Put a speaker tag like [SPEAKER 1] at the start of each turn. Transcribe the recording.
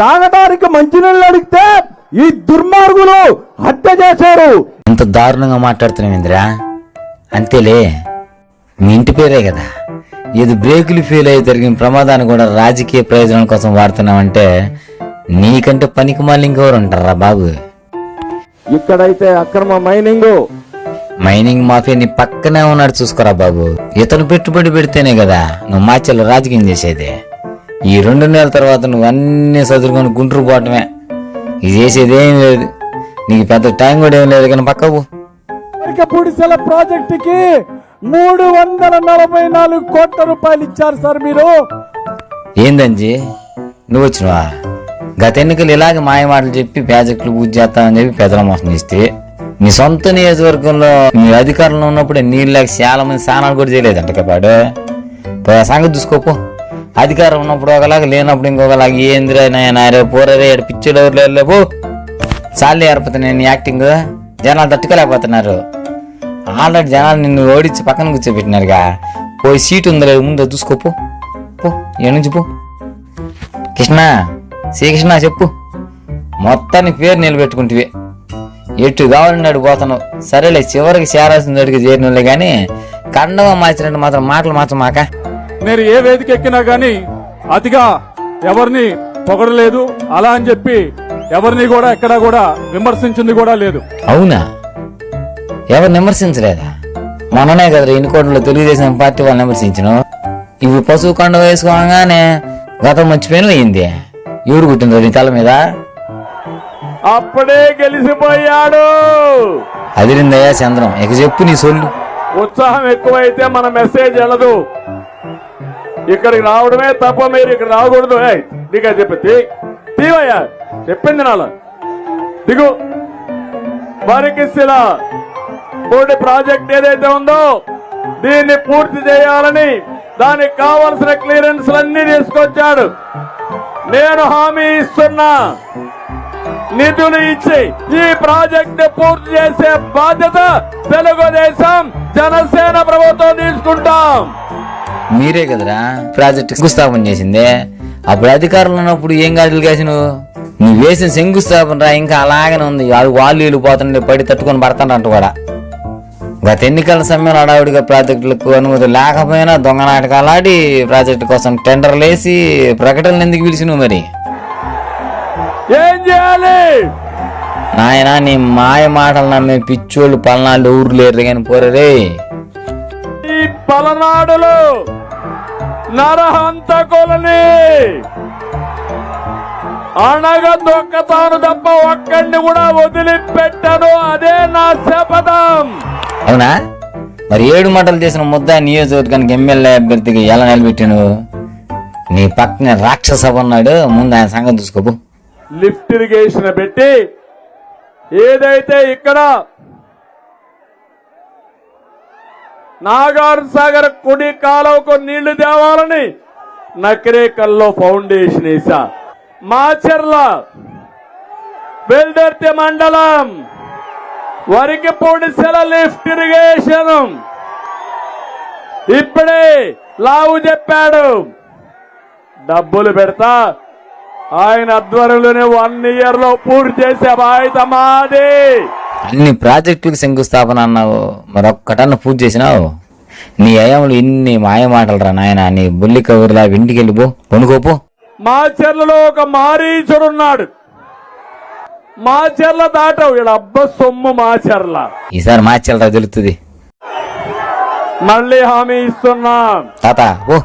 [SPEAKER 1] తాగడానికి మంచినీళ్ళు అడిగితే ఈ దుర్మార్గులు హత్య చేశారు.
[SPEAKER 2] ఇంత దారుణంగా మాట్లాడుతున్నావు ఇందిరా. అంతేలే మీ ఇంటి పేరే కదా. ఇది బ్రేకులు ఫెయిల్ అయి జరిగిన ప్రమాదాన్ని కూడా రాజకీయ ప్రయోజనం కోసం వాడుతున్నావంటే నీకంటే పనికి మళ్ళీ ఇంకెవరు ఉంటారా బాబు?
[SPEAKER 1] ఇక్కడైతే అక్రమ మైనింగ్.
[SPEAKER 2] మైనింగ్ మాఫియా నీ పక్కనే ఉన్నాడు చూసుకోరా బాబు. ఇతను పెట్టుబడి పెడితేనే కదా నువ్వు మాచెల్లో రాజకీయం చేసేది. ఈ రెండు నెలల తర్వాత నువ్వు అన్ని చదువుకొని గుంటూరు పోవటమే. ఇది చేసేది ఏం లేదు. నీకు పెద్ద టైం కూడా ఏం లేదు కానీ పక్కకు
[SPEAKER 1] పుడిసెల ప్రాజెక్టుకి మూడు వందల నలభై నాలుగు కోట్ల రూపాయలు ఇచ్చారు సార్ మీరు.
[SPEAKER 2] ఏందంజీ నువ్వు వచ్చినవా? గత ఎన్నికలు ఇలాగే మాయ మాటలు చెప్పి ప్రాజెక్టులు పూజ చేస్తామని చెప్పి పెద్దల మోసం చేస్తే నీ సొంత నియోజకవర్గంలో నీ అధికారంలో ఉన్నప్పుడే నీళ్ళు లేక చాలా మంది స్నానాలు కూడా చేయలేదంట కపాడు ఆ సంగతి చూసుకోపో అధికారం ఉన్నప్పుడు ఒకలాగా లేనప్పుడు ఇంకొకలాగా ఏందిరా నాయన పోరే పిచ్చోడు ఎవరు లేపో చాలే ఏర్పడుతుంది నేను యాక్టింగ్. జనాలు తట్టుకోలేకపోతున్నారు. ఆల్రెడీ జనాలు నిన్ను ఓడించి పక్కన కూర్చోబెట్టినారుగా. పోయి సీట్ ఉందిలే ముందు చూసుకోపో పో. నుంచి పో. కృష్ణ శ్రీకృష్ణ చెప్పు. మొత్తానికి పేరు నిలబెట్టుకుంటివి. ఎటు కావాలన్నాడు పోతాను. సరేలే చివరికి చేరాల్సిన అడిగి చేరినలే కానీ కండవ మార్చినట్టు మాత్రం మాటలు మాత్రం మాకా.
[SPEAKER 3] నేను ఏ వేదిక ఎక్కినా గానీ అతిగా ఎవరిని పొగడలేదు. అలా అని చెప్పి ఎవరిని కూడా ఎక్కడా కూడా విమర్శించింది కూడా లేదు.
[SPEAKER 2] అవునా? ఎవరు విమర్శించలేదా? మొన్ననే కదా ఇన్నికోటలో తెలుగుదేశం పార్టీ వాళ్ళు విమర్శించను ఇవి పశువు కొండ వేసుకోగానే గతం మర్చిపోయిన అయింది. ఎవరు కుట్టిండ్రు నీ తల మీద?
[SPEAKER 3] అప్పుడే గెలిచిపోయాడు
[SPEAKER 2] అదిరిందయ్యా చంద్రం ఇక చెప్పు నీ సొల్లు.
[SPEAKER 3] ఉత్సాహం ఎక్కువైతే మన మెసేజ్ వెళ్ళదు. ఇక్కడికి రావడమే తప్ప మీరు ఇక్కడ రాకూడదు. నీకే చెప్పి తీవయ్యా చెప్పింది నాలో దిగు. వరికిస్సిల పూర్తి ప్రాజెక్ట్ ఏదైతే ఉందో దీన్ని పూర్తి చేయాలని దానికి కావలసిన క్లియరెన్స్ అన్ని తీసుకొచ్చాడు. నేను హామీ ఇస్తున్నా. నిధులు ఇచ్చి ఈ ప్రాజెక్ట్ పూర్తి చేసే బాధ్యత తెలుగుదేశం జనసేన ప్రభుత్వం తీసుకుంటాం.
[SPEAKER 2] మీరే కదరా ప్రాజెక్ట్ శంకుస్థాపన చేసిందే. అప్పుడు అధికారంలో ఉన్నప్పుడు ఏం గాజులు కాసి నువ్వు నువ్వు వేసిన శంకుస్థాపన రా ఇంకా అలాగనే ఉంది. వాళ్ళు వాళ్ళు వీళ్ళు పోతుండే పడి తట్టుకొని పడతానంట కూడా. గత ఎన్నికల సమయంలో అడావుడిగా ప్రాజెక్టులకు అనుమతి లేకపోయినా దొంగ నాటకాలు ఆడి ప్రాజెక్టు కోసం టెండర్లు వేసి ప్రకటనలు ఎందుకు పిలిచినవు మరి?
[SPEAKER 3] ఏం చేయాలి?
[SPEAKER 2] నాయనా నీ మాయ మాటలు నమ్మే పిచ్చోళ్ళు పల్నాళ్ళు ఊరు లేరు కానీ పోరే
[SPEAKER 3] ఈ పలనాడులు నరహంతకులని అనగ దొక్కతాను తప్ప ఒక్కడిని కూడా వదిలిపెట్టను. అదే నా శపథం.
[SPEAKER 2] అవునా? మరి ఏడు మంటలు చేసిన ముద్ద నియోజకవర్గానికి ఎమ్మెల్యే అభ్యర్థిగా ఎలా నిలబెట్టాను? నీ పక్కనే రాక్షస ఉన్నాడు. ముందు ఆయన సంగతి చూసుకోపు
[SPEAKER 3] లిఫ్ట్ ఇరిగేషన్ పెట్టి ఏదైతే ఇక్కడ నాగార్ సాగర్ కుడి కాలువకు నీళ్ళు తేవాలని నకిరేకల్లో ఫౌండేషన్ వేసా మాచర్ల బెల్దర్తి మండలం వరికి పొడిసెల లిఫ్ట్ ఇరిగేషన్. ఇప్పుడే లావు చెప్పాడు. డబ్బులు పెడతా. ఆయన ఆధ్వర్యంలోనే వన్ ఇయర్లో పూర్తి చేసే బాధ్యత మాది.
[SPEAKER 2] అన్ని ప్రాజెక్టులకు శంకుస్థాపన అన్నావు. మరి ఒక్కటన్న పూజ చేసినావు? నీ అయ్యములు ఇన్ని మాయ మాటలు రా నాయన. నీ బుల్లి కబుర్లా ఇంటికి వెళ్ళిపో కొనుకోపో
[SPEAKER 3] మా చెర్లలో ఒక మారీచుడున్నాడు మా చెర్ల దాటవు. వీళ్ళ అబ్బ సొమ్ము మా చెర్ల.
[SPEAKER 2] ఈసారి మార్చాలరా తెలుస్తుంది
[SPEAKER 3] మళ్ళీ హామీ ఇస్తున్నాం.
[SPEAKER 2] తాత ఓ